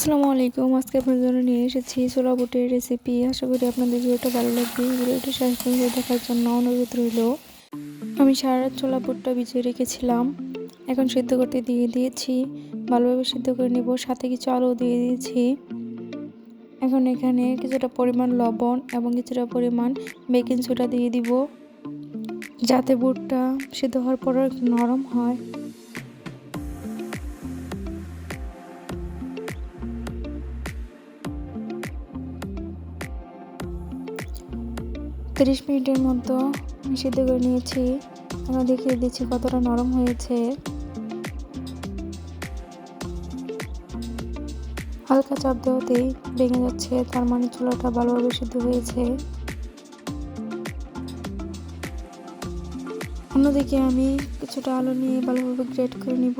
আসসালামু আলাইকুম। আজকে আপনাদের জন্য নিয়ে এসেছি ছোলা বুটের রেসিপি আশা করি আপনাদের ভিডিওটা ভালো লাগবে। ভিডিওটি শেষ পর্যন্ত দেখার জন্য অনুরোধ রইল। আমি সারা রাত ছোলা বুটটা ভিজিয়ে রেখেছিলাম। এখন সিদ্ধ করতে দিয়ে দিয়েছি। ভালোভাবে সিদ্ধ করে নেব। সাথে কিছু আলু দিয়ে দিয়েছি। এখন এখানে কিছুটা পরিমাণ লবণ এবং কিছুটা পরিমাণ বেকিং সোডা দিয়ে দিব। যাতে বুটটা সিদ্ধ হওয়ার পর নরম হয়। তিরিশ মিনিটের মতো সিদ্ধ করে নিয়েছি। আমরা দেখিয়ে দিচ্ছি কতটা নরম হয়েছে। হালকা চাপ দেওয়াতেই ভেঙে যাচ্ছে, তার মানে চুলাটা ভালোভাবে সিদ্ধ হয়েছে। অন্যদিকে আমি কিছুটা আলু নিয়ে ভালোভাবে গ্রেট করে নিব।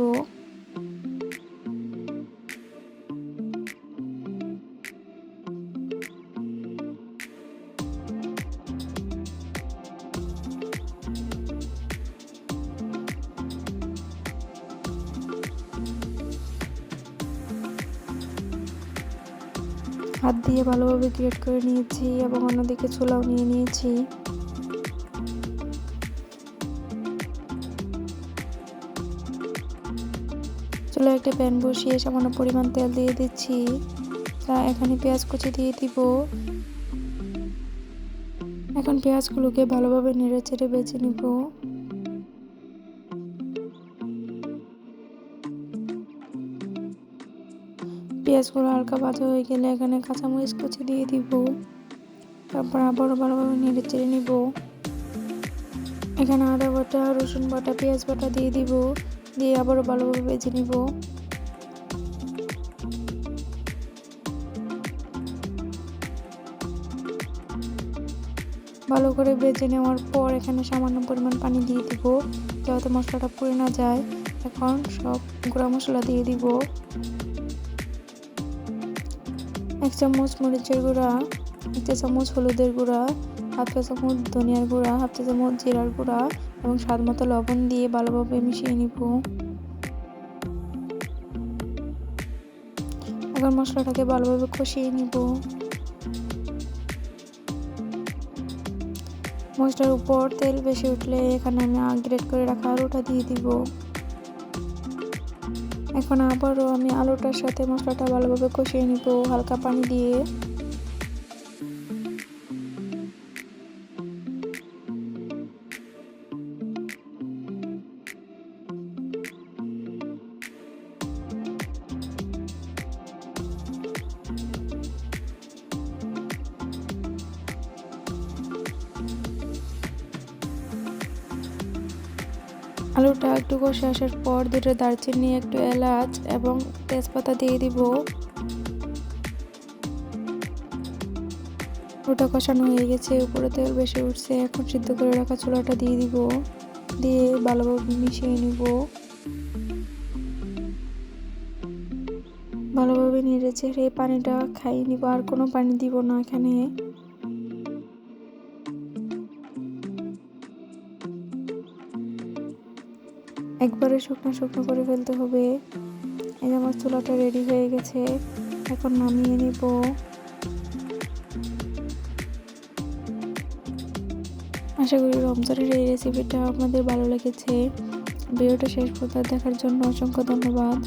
হাত দিয়ে ভালোভাবে গ্রেট করে নিয়েছি এবং অন্যদিকে ছোলাও নিয়ে নিয়েছি। চুলা একটা প্যান বসিয়ে সামান্য পরিমাণ তেল দিয়ে দিচ্ছি। তা এখানে পেঁয়াজ কুচি দিয়ে দিব। এখন পেঁয়াজগুলোকে ভালোভাবে নেড়ে চেড়ে বেছে নিব। পেঁয়াজগুলো হালকা ভাজা হয়ে গেলে এখানে কাঁচামরিচ কুচি দিয়ে দিব। তারপর আবারও ভালোভাবে নেড়ে চেড়ে নিব। এখানে আদা বাটা, রসুন বাটা, পেঁয়াজ বাটা দিয়ে দিব। দিয়ে আবারও ভালোভাবে ভেজে নিব। ভালো করে ভেজে নেওয়ার পর এখানে সামান্য পরিমাণ পানি দিয়ে দিব, যাতে মশলাটা পুড়ে না যায়। এখন সব গুঁড়া মশলা দিয়ে দিব। এক চামচ মরিচের গুঁড়া এক চা চামচ হলুদের গুঁড়া, হাফ চা চামচ ধনিয়ার গুঁড়া, হাফ চা চামচ জিরার গুঁড়া এবং স্বাদ মতো লবণ দিয়ে ভালোভাবে মিশিয়ে নিব। এখন মশলাটাকে ভালোভাবে কষিয়ে নিব। মশলার উপর তেল বেশি উঠলে এখানে আমি গ্রেট করে রাখা আলুটা দিয়ে দিব। এখন আবারও আমি আলুটার সাথে মশলাটা ভালোভাবে কষিয়ে নিব হালকা পানি দিয়ে। আলুটা একটু কষে আসার পর দুটো দারচিনি, একটু এলাচ এবং তেজপাতা দিয়ে দিব। আলুটা কষানো হয়ে গেছে, উপরে তেল বেশি উঠছে, এখন সিদ্ধ করে রাখা চুলাটা দিয়ে দিব। দিয়ে ভালোভাবে মিশিয়ে নিব। ভালোভাবে নেড়ে চেড়ে পানিটা খাইয়ে নিব, আর কোনো পানি দিব না এখানে। একবারে শুকনো শুকনো করে ফেলতে হবে। এই আমার চুলাটা রেডি হয়ে গেছে, এখন নামিয়ে নিব। আশা করি রমজানের এই রেসিপিটা আপনাদের ভালো লেগেছে। ভিডিওটা শেষ পর্যন্ত দেখার জন্য অসংখ্য ধন্যবাদ।